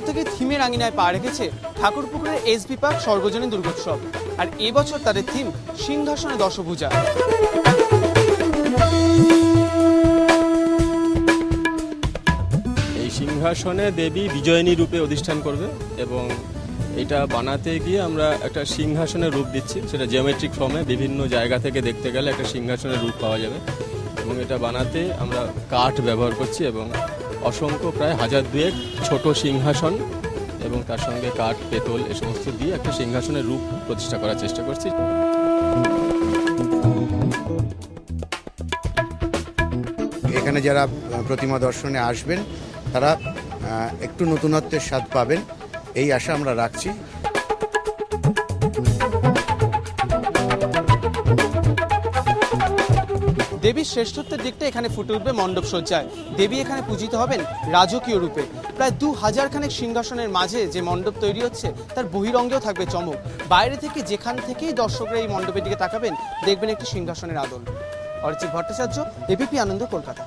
বছর থেকে থিমের আঙিনায় পা রেখেছে ঠাকুরপুকুরের এসবি পার্ক সর্বজনীন দুর্গোৎসব। আর এবছর তাদের থিম সিংহাসনে দশভূজা। এই সিংহাসনে দেবী বিজয়িনী রূপে অধিষ্ঠান করবে এবং এটা বানাতে গিয়ে আমরা একটা সিংহাসনের রূপ দিচ্ছি। সেটা জিওমেট্রিক ফর্মে বিভিন্ন জায়গা থেকে দেখতে গেলে একটা সিংহাসনের রূপ পাওয়া যাবে। এবং এটা বানাতে আমরা কাঠ ব্যবহার করছি এবং অসংখ্য, প্রায় হাজার দুয়েক ছোট সিংহাসন এবং তার সঙ্গে কাঠ পেতল এ সমস্ত দিয়ে একটা সিংহাসনের রূপ প্রতিষ্ঠা করার চেষ্টা করছি। এখানে যারা প্রতিমা দর্শনে আসবেন, তারা একটু নতুনত্বের স্বাদ পাবেন। এই আশা আমরা রাখছি। দেবীর শ্রেষ্ঠত্বের দিকটা এখানে ফুটে উঠবে, মণ্ডপ সজ্জায়। দেবী এখানে পূজিত হবেন রাজকীয় রূপে। প্রায় দু হাজার খানেক সিংহাসনের মাঝে যে মণ্ডপ তৈরি হচ্ছে, তার বহিরঙ্গেও থাকবে চমক। বাইরে থেকে যেখান থেকেই দর্শকরা এই মণ্ডপের দিকে তাকাবেন, দেখবেন একটি সিংহাসনের আদল। অরিজিৎ ভট্টাচার্য এবিপি আনন্দ, কলকাতা।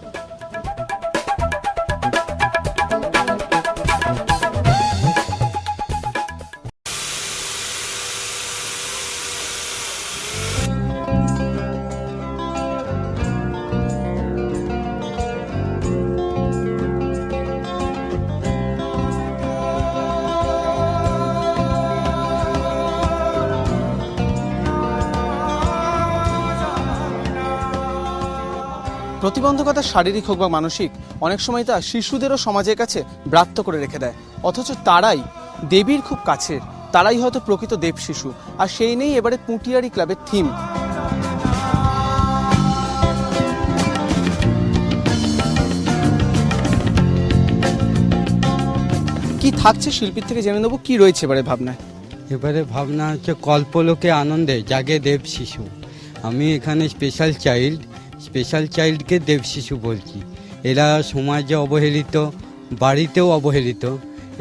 প্রতিবন্ধকতা শারীরিক হোক বা মানসিক, অনেক সময় তা শিশুদেরও সমাজের কাছে ব্রাত্য করে রেখে দেয়। অথচ তারাই দেবীর খুব কাছের। তারাই হয়তো প্রকৃত দেব শিশু। আর সেই নেই এবারে পুঁটিয়ারি ক্লাবের থিম। কি থাকছে শিল্পীর থেকে জেনে নেব, কি রয়েছে এবারে ভাবনায়? এবারে ভাবনা হচ্ছে কল্পলোকে আনন্দে জাগে দেব শিশু। আমি এখানে স্পেশাল চাইল্ড স্পেশাল চাইল্ডকে দেব শিশু বলছি। এরা সমাজে অবহেলিত, বাড়িতেও অবহেলিত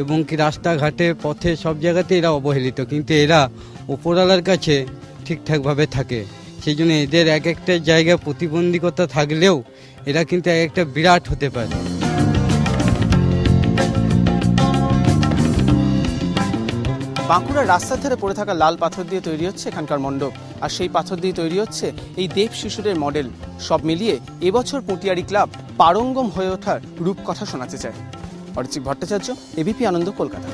এবং কি রাস্তাঘাটে, পথে সব জায়গাতে এরা অবহেলিত। কিন্তু এরা ওপরওয়ালার কাছে ঠিকঠাকভাবে থাকে। সেই জন্য এদের এক একটা জায়গায় প্রতিবন্ধকতা থাকলেও এরা কিন্তু এক একটা বিরাট হতে পারে। বাঁকুড়ার রাস্তার ধারে পড়ে থাকা লাল পাথর দিয়ে তৈরি হচ্ছে এখানকার মণ্ডপ। আর সেই পাথর দিয়ে তৈরি হচ্ছে এই দেব শিশুদের মডেল। সব মিলিয়ে এবছর পুঁটিয়ারি ক্লাব পারঙ্গম হয়ে ওঠার রূপকথা শোনাতে চায়। অরিচিক ভট্টাচার্য এবিপি আনন্দ, কলকাতা।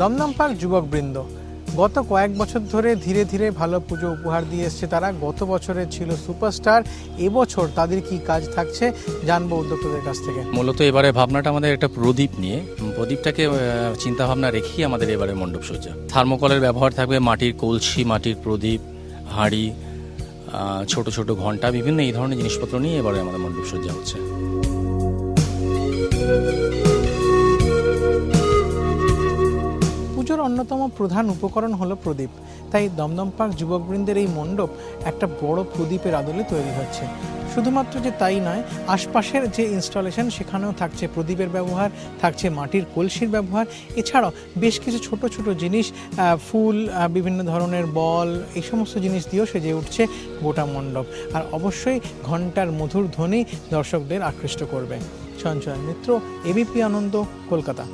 দমদম পার্ক যুবকবৃন্দ। গত কয়েক বছর ধরে ধীরে ধীরে ভালো পুজো উপহার দিয়ে এসছে তারা। গত বছরে ছিল সুপারস্টার, এবছর তাদের কি কাজ থাকছে জানব উদ্যোক্তাদের কাছ থেকে। মূলত এবারে ভাবনাটা আমাদের একটা প্রদীপ নিয়ে। প্রদীপটাকে চিন্তা ভাবনা রেখেই আমাদের এবারে মণ্ডপ সজ্জা। থার্মোকলের ব্যবহার থাকবে, মাটির কলসি, মাটির প্রদীপ, হাঁড়ি ছোট ছোট ঘণ্টা, বিভিন্ন এই ধরনের জিনিসপত্র নিয়ে এবারে আমাদের মণ্ডপ সজ্জা হচ্ছে। পুজোর অন্যতম প্রধান উপকরণ হলো প্রদীপ। তাই দমদম পার্ক যুবকবৃন্দের এই মণ্ডপ একটা বড় প্রদীপের আদলে তৈরি হচ্ছে। শুধুমাত্র যে তাই নয়, আশপাশের যে ইনস্টলেশন সেখানেও থাকছে প্রদীপের ব্যবহার, থাকছে মাটির কলসির ব্যবহার। এছাড়াও বেশ কিছু ছোট ছোট জিনিস ফুল বিভিন্ন ধরনের বল, এই সমস্ত জিনিস দিয়েও সেজে উঠছে গোটা মণ্ডপ। আর অবশ্যই ঘণ্টার মধুর ধ্বনি দর্শকদের আকৃষ্ট করবে। সঞ্চয় মিত্র এবিপি আনন্দ, কলকাতা।